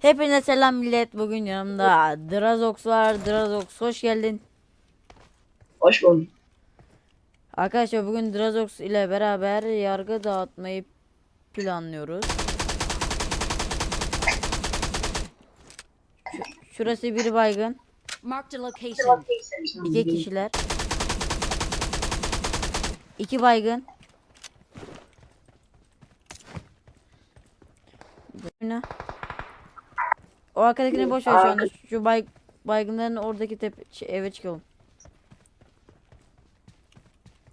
Hepinize selam millet. Bugün yanımda Drazox var. Drazox hoş geldin. Hoş bulduk. Arkadaşlar bugün Drazox ile beraber yargı dağıtmayı planlıyoruz. Şu- şurası bir baygın. Marked a location. İki kişiler. İki baygın. Ne? O arkadakini boş ver şu anda. Şu bay, baygınların oradaki tepe, şey, eve çıkalım.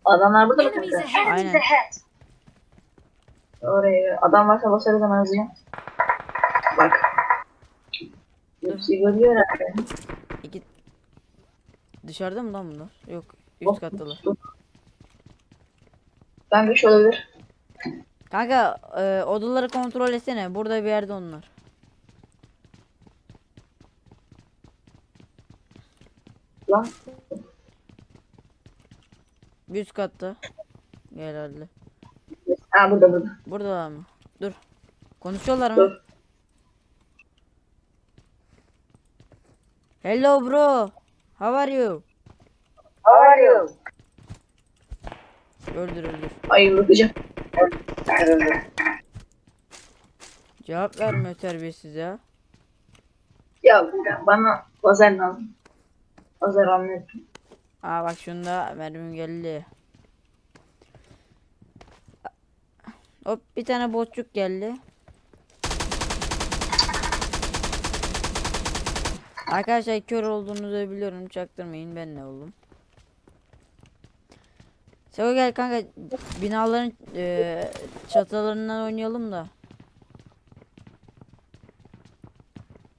Adamlar burada mı Enemies kanka? ahead. Aynen. Oraya adam varsa basarız hemen hızlıca. Bak. Hepsi görüyor herhalde. İki... Dışarıda mı lan bunlar? Yok. Üst kattalar. Kanka şu olabilir. Kanka e, odaları kontrol etsene. Burada bir yerde onlar. Lan. Bir üst katta. Herhalde. Ha burada burada. Burada mı? Dur. Konuşuyorlar mı? Dur. Hello bro. How are you? How are you? Öldür öldür. Ay bakacağım. Cevap vermiyor terbiyesiz ya. Ya bana lazer lazım. Lazer anlattım. Aa bak şunda mermim geldi. Hop bir tane botçuk geldi. Arkadaşlar kör olduğunuzu biliyorum çaktırmayın ben ne oldum. Sego gel kanka binaların eee çatılarından oynayalım da.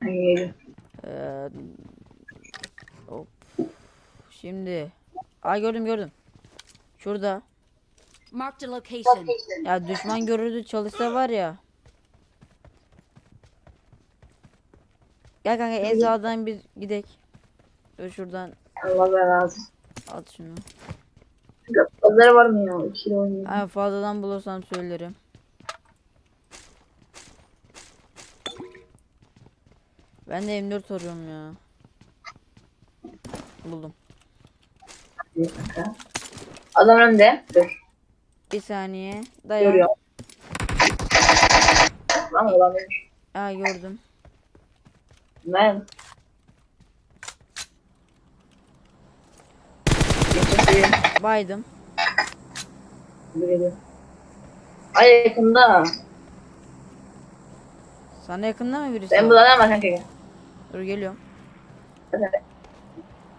Ay, geliyor. Şimdi. Aa gördüm gördüm. Şurada. Marked a location. Ya düşman görüldü çalışsa var ya. Gel kanka en sağdan bir gidek. Dur şuradan Allah lazım. at şunu. Lazer var mı ya? İkili oynayayım. Ha fazladan bulursam söylerim. Ben de M4 arıyorum ya. Buldum. Bir dakika. Adam önde. Dur. Bir saniye. Dayan. Görüyorum. Lan adam. Ha gördüm. Ben. Geçesi Baydım. geliyor. Ay yakında. Sana yakında mı birisi? Ben var? bulamam kanka. Dur geliyorum. Evet.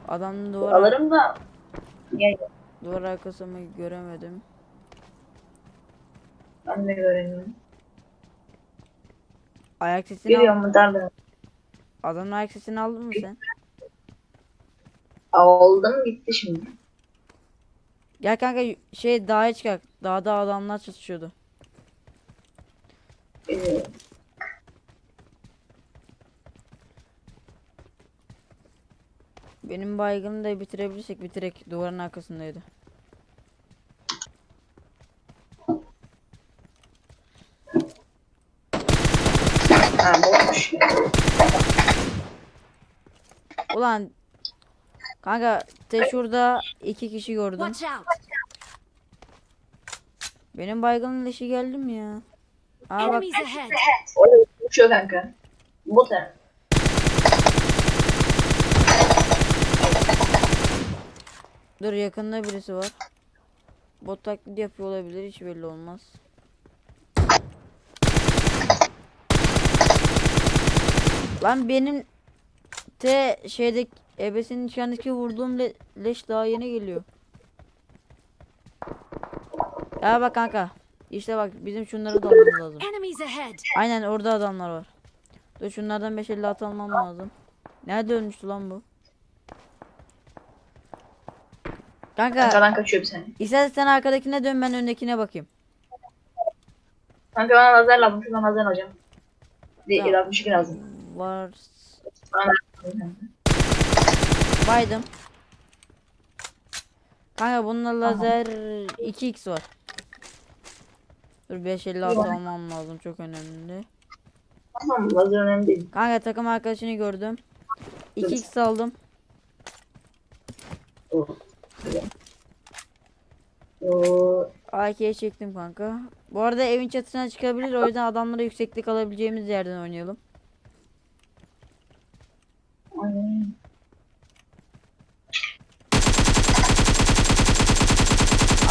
Adam duvar, Alırım da. Gel. duvar arkasını göremedim. Ben de göremiyorum. Ayak sesini. Geliyor mu darbe? Adamın ayak sesini aldın mı sen? Aldım gitti şimdi. Gel kanka şey dağa çıkar. Dağda adamlar çatışıyordu. Ee, Benim baygını da bitirebilirsek bitirek. Duvarın arkasındaydı. ha. Ulan kanka te şurada iki kişi gördüm. Watch out. Benim baygının leşi geldi mi ya? Aa bak Enemies ahead. Uçuyor kanka. Bu taraf. Dur yakında birisi var. Bot taklidi yapıyor olabilir hiç belli olmaz. Lan benim te şeydeki ebesinin içindeki vurduğum le- leş daha yeni geliyor. Ya bak kanka. İşte bak bizim şunları da almamız lazım. Aynen orada adamlar var. Dur şunlardan 556 almam lazım. Nerede ölmüştü lan bu? Kanka Arkadan kaçıyor bir saniye. istersen sen arkadakine dön ben öndekine bakayım. Kanka bana lazer lazım. Şuradan lazer hocam. Değil, Tamam. 62 lazım. Var. Bana lazım. Baydım. Kanka bununla lazer 2x var. Dur 556 almam lazım çok önemli. Tamam lazer önemli değil. Kanka takım arkadaşını gördüm. 2x aldım. Oo. Oo. AK'ye çektim kanka. Bu arada evin çatısına çıkabilir. O yüzden adamlara yükseklik alabileceğimiz yerden oynayalım. Aynen.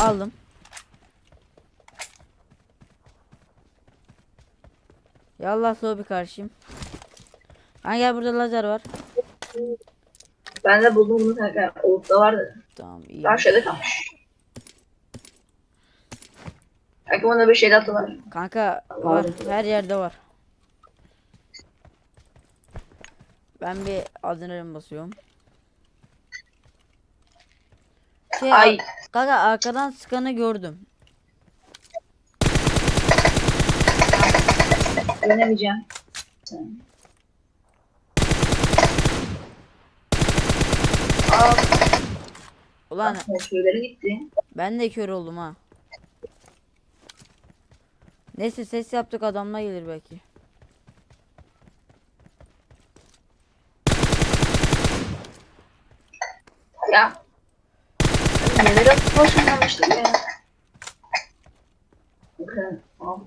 Aldım. Yallah slow bir karşıyım. Ha gel burada lazer var. Ben de buldum bunu kanka. Oluk'ta vardı. Tamam iyi. Daha şeyde kalmış. Kanka bana bir şey attılar. Kanka var. Her yerde var. Ben bir adrenalin basıyorum. Şey, Ay. Kanka arkadan sıkanı gördüm. Dönemeyeceğim. Aa, Ulan şöyleri gitti. ben de kör oldum ha. Neyse ses yaptık adamla gelir belki. Ya. Neler hoşlanmıştım ya. Bakın. al.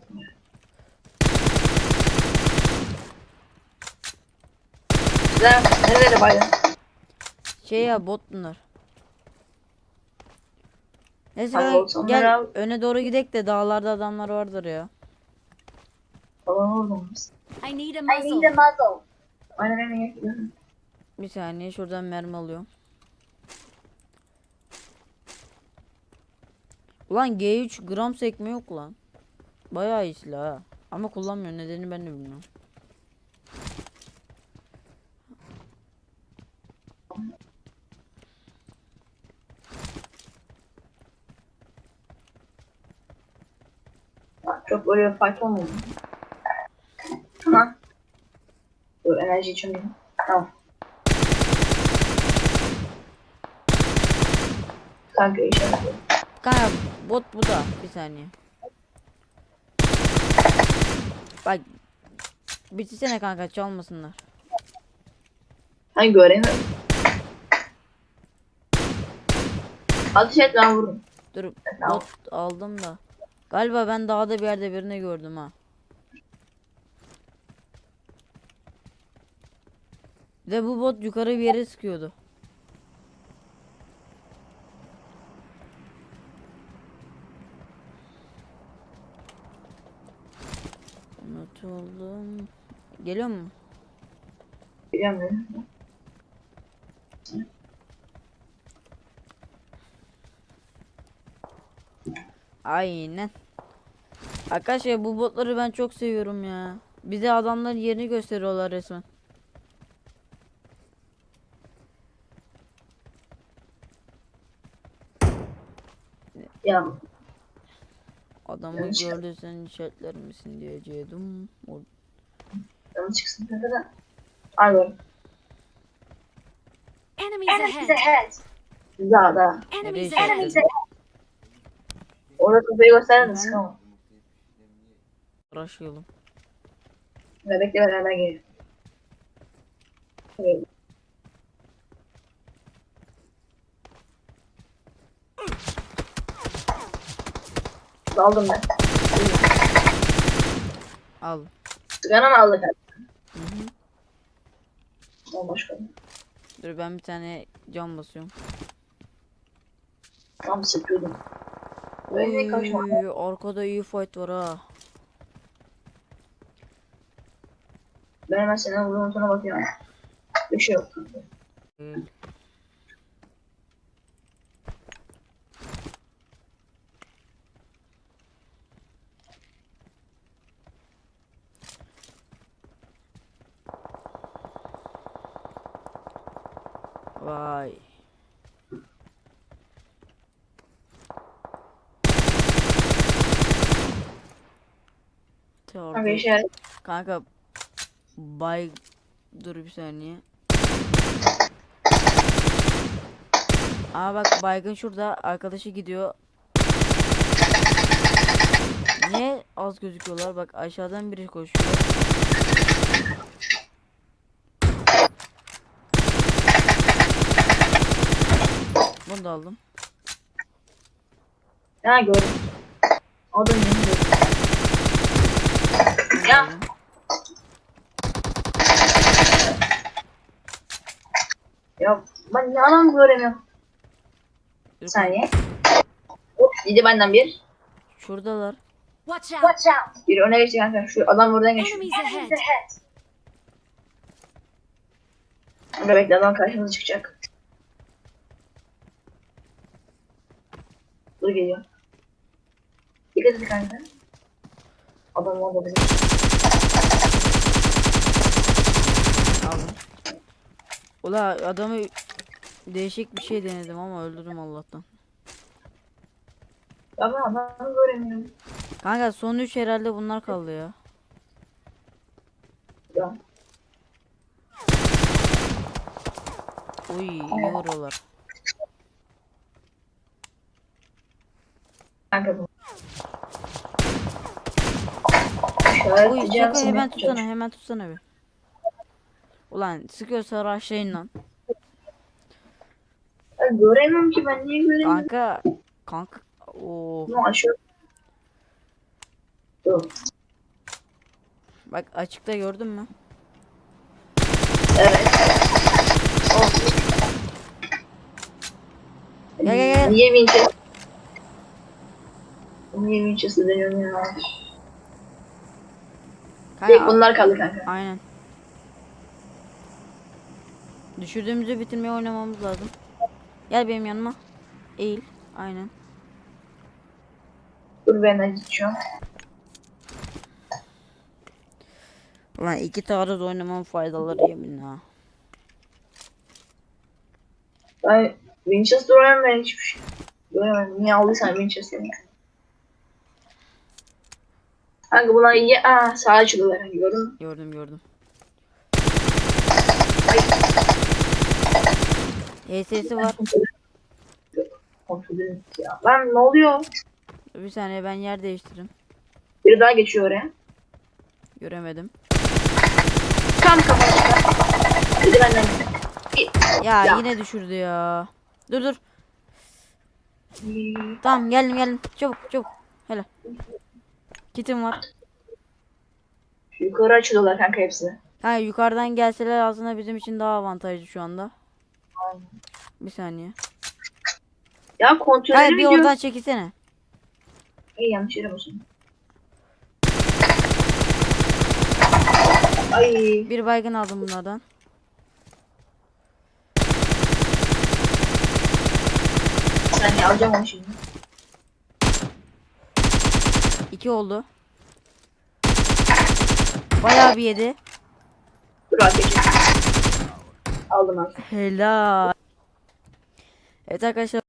Güzel. Nerelere baydın? Şey ya bot bunlar. Neyse Abi gel al. öne doğru gidek de dağlarda adamlar vardır ya. Oldum biz. I need a muzzle. muzzle. Aynen aynen. Bir saniye şuradan mermi alıyorum. Ulan G3 gram sekme yok lan. Bayağı iyi silah ha. Ama kullanmıyor nedeni ben de bilmiyorum. Çok böyle fight olmadı. Ha. Dur enerji içiyorum. Tamam. Kanka işaretli. Kanka bot bu da bir saniye. Bak bitirsene kanka çalmasınlar. Ben göremiyorum. Ateş et ben vururum. Dur bot aldım da. Galiba ben dağda bir yerde birini gördüm ha. Bir de bu bot yukarı bir yere sıkıyordu. Unutuldum. Geliyor mu? Bilmiyorum. Aynen. Arkadaşlar bu botları ben çok seviyorum ya. Bize adamların yerini gösteriyorlar resmen. Ya Adamı Yanlış gördü sen işaretler misin diyecektim. O- canı çıksın kanka da. Ay var. Enemies ahead. Daha daha. Enemies ahead. Orada kafayı gösterdin Ben- sıkamam. Uğraşıyordum. Ya bekle beraber geliyorum. Evet. Daldım ben. Al. Sigara mı aldık? Hı hı. O başka. Dur ben bir tane cam basıyorum. Tam sıkıyordum. Oy, arkada iyi fight var ha. Ben hemen senin vurduğun sonra bakıyorum. Bir şey yok. Ee, Vay. Kanka Teoride- işaret. Kanka bay dur bir saniye. Aa bak baygın şurada arkadaşı gidiyor. Niye az gözüküyorlar? Bak aşağıdan biri koşuyor. Bunu da aldım. Ha gördüm. Adam yeni Ya. Ya ben ne anam göremiyorum. Bir saniye. Hop yedi benden bir. Şuradalar. Watch out! Watch out. Bir öne geçti kanka. Şu adam buradan geçiyor. Enemies ahead! Burada bekle adam karşımıza çıkacak. Dur geliyor. Dikkat et kanka. Adam orada bizim. Aldım. Ula adamı değişik bir şey denedim ama öldürdüm Allah'tan. Ya ben adamı göremiyorum. Kanka son 3 herhalde bunlar kaldı ya. Ya. Uy iyi vuruyorlar. Kanka bu. Şöyle Uy sana hemen tutsana hemen tutsana bir. Ulan sıkıyorsa rushlayın lan. Ya Göremiyorum ki ben niye göremiyorum? Kanka. Kanka. Oo. Bunu aşağı. Dur. Bak açıkta gördün mü? Evet. Oh. Gel, gel, gel. Niye Winchester? Niye Winchester deniyorum ya? Tek bunlar kaldı kanka. Aynen. Düşürdüğümüzü bitirmeye oynamamız lazım. Gel benim yanıma. Eğil. Aynen. Dur ben şu Ulan iki taarruz oynamam faydaları yemin ha. Ben Winchester oynamam ben hiçbir şey. Göremedim. Niye aldıysan Winchester'ı. Kanka bunlar iyi. Aa sağa açılıyorlar. Hani gördün mü? Gördüm gördüm. HS'si var. Kontrol edin ya. Lan ne oluyor? Bir saniye ben yer değiştirdim. Biri daha geçiyor oraya. Göremedim. Tam. Kızı benden. Ya, Ya. yine düşürdü ya. Dur dur. Tamam geldim geldim. Çabuk çabuk. Hele. Kitim var. Yukarı açılıyorlar kanka hepsi. Ha yukarıdan gelseler aslında bizim için daha avantajlı şu anda. Aynen. Bir saniye. Ya kontrol Hayır bir diyor. oradan çekilsene. Ay yanlış yere basın. Ay Bir baygın aldım bunlardan. bir saniye alacağım onu şimdi. İki oldu. Bayağı bir yedi. Aldım abi. Helal. Evet arkadaşlar